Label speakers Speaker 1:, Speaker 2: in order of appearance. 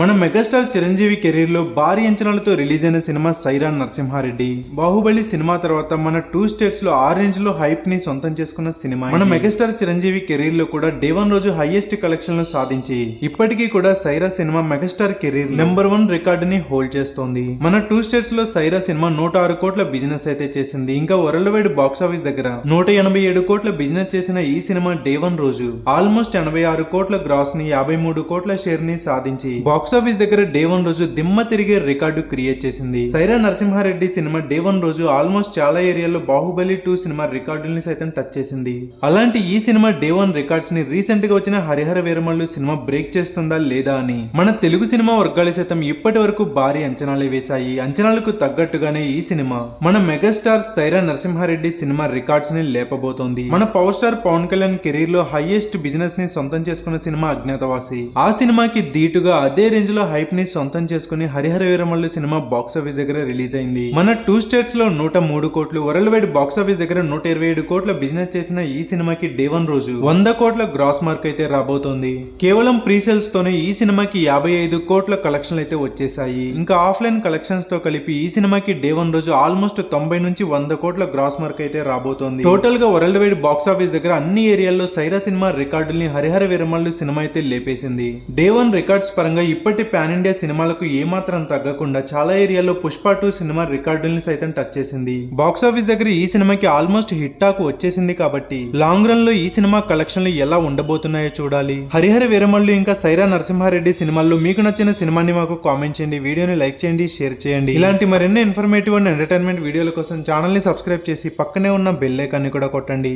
Speaker 1: మన మెగాస్టార్ చిరంజీవి కెరీర్లో భారీ అంచనాలతో రిలీజ్ అయిన సినిమా సైరా నరసింహారెడ్డి. బాహుబలి సినిమా తర్వాత మన టూ స్టేట్స్లో ఆ రేంజ్లో హైప్ని సొంతం చేసుకున్న సినిమా మన మెగాస్టార్ చిరంజీవి కెరీర్లో కూడా డే వన్ రోజు హైయెస్ట్ కలెక్షన్ సాధించి ఇప్పటికీ కూడా Sye Raa cinema megastar career number one రికార్డుని hold చేస్తోంది. మన టూ స్టేట్స్లో సైరా సినిమా నూట ఆరు కోట్ల బిజినెస్ అయితే చేసింది. ఇంకా వరల్డ్ వైడ్ బాక్స్ ఆఫీస్ దగ్గర నూట ఎనభై ఏడు కోట్ల బిజినెస్ చేసిన ఈ సినిమా డే వన్ రోజు. ఆల్మోస్ట్ ఎనభై ఆరు కోట్ల గ్రాస్ని యాభై మూడు కోట్ల షేర్ని సాధించి బాక్స్ ఆఫీస్ దగ్గర డే వన్ రోజు దిమ్మ తిరిగే రికార్డు క్రియేట్ చేసింది. Sye Raa Narasimha Reddy cinema day one రోజు ఆల్మోస్ట్ చాలా ఏరియాలో బాహుబలి టూ సినిమా రికార్డుల్ని సైతం టచ్ చేసింది. అలాంటి ఈ సినిమా డే వన్ రికార్డ్స్ని రీసెంట్గా వచ్చిన హరిహర వీరమల్లు సినిమా బ్రేక్ చేస్తుందా లేదా అని. మన తెలుగు సినిమా వర్గాలు సైతం ఇప్పటి వరకు భారీ అంచనాలే వేశాయి. అంచనాలకు తగ్గట్టుగానే ఈ సినిమా మన మెగాస్టార్ సైరా నరసింహారెడ్డి సినిమా రికార్డ్స్ని లేపబోతోంది. మన పవర్ స్టార్ పవన్ కళ్యాణ్ కెరీర్లో హైయెస్ట్ బిజినెస్ని సొంతం చేసుకున్న సినిమా అజ్ఞాతవాసి. ఆ సినిమాకి ధీటుగా అదే రేంజ్లో హైప్ని సొంతం చేసుకుని Harihara Veeramallu cinema box office దగ్గర రిలీజ్ అయింది. మన టూ స్టేట్స్లో నూట మూడు కోట్లు వరల్డ్ వైడ్ బాక్స్ ఆఫీస్ దగ్గర నూట ఇరవై ఏడు కోట్ల బిజినెస్ చేసిన ఈ సినిమాకి డే వన్ రోజు. వంద కోట్ల గ్రాస్ మార్క్ అయితే రాబోతోంది. కేవలం ప్రీ సేల్స్ తోనే ఈ సినిమాకి యాభై ఐదు కోట్ల కలెక్షన్లు అయితే వచ్చేసాయి ఇంకా ఆఫ్లైన్ కలెక్షన్స్తో కలిపి ఈ సినిమాకి డే వన్ రోజు ఆల్మోస్ట్ తొంభై నుంచి వంద కోట్ల గ్రాస్ మార్క్ అయితే రాబోతోంది. టోటల్గా వరల్డ్ వైడ్ బాక్స్ ఆఫీస్ దగ్గర అన్ని ఏరియాల్లో సైరా సినిమా రికార్డుల్ని హరిహర వీరమల్లు సినిమా అయితే లేపేసింది. డే వన్ రికార్డ్స్ పరంగా ఇప్పటి పాన్ ఇండియా సినిమాలకు ఏమాత్రం తగ్గకుండా చాలా ఏరియాలో పుష్ప టూ సినిమా రికార్డుల్ని సైతం టచ్ చేసింది. బాక్స్ ఆఫీస్ దగ్గర ఈ సినిమాకి ఆల్మోస్ట్ హిట్ టాక్ వచ్చేసింది కాబట్టి లాంగ్ రన్లో ఈ సినిమా కలెక్షన్లు ఎలా ఉండబోతున్నాయో చూడాలి. హరిహర వీరమల్లు ఇంకా సైరా నరసింహారెడ్డి సినిమాల్లో మీకు నచ్చిన సినిమాని మాకు కామెంట్ చేయండి వీడియోని లైక్ చేయండి షేర్ చేయండి. ఇలాంటి మరెన్నో ఇన్ఫర్మేటివ్ అండ్ ఎంటర్టైన్మెంట్ వీడియోల కోసం ఛానల్ని సబ్స్క్రైబ్ చేసి పక్కనే ఉన్న బెల్ ఐకాన్ని కూడా కొట్టండి.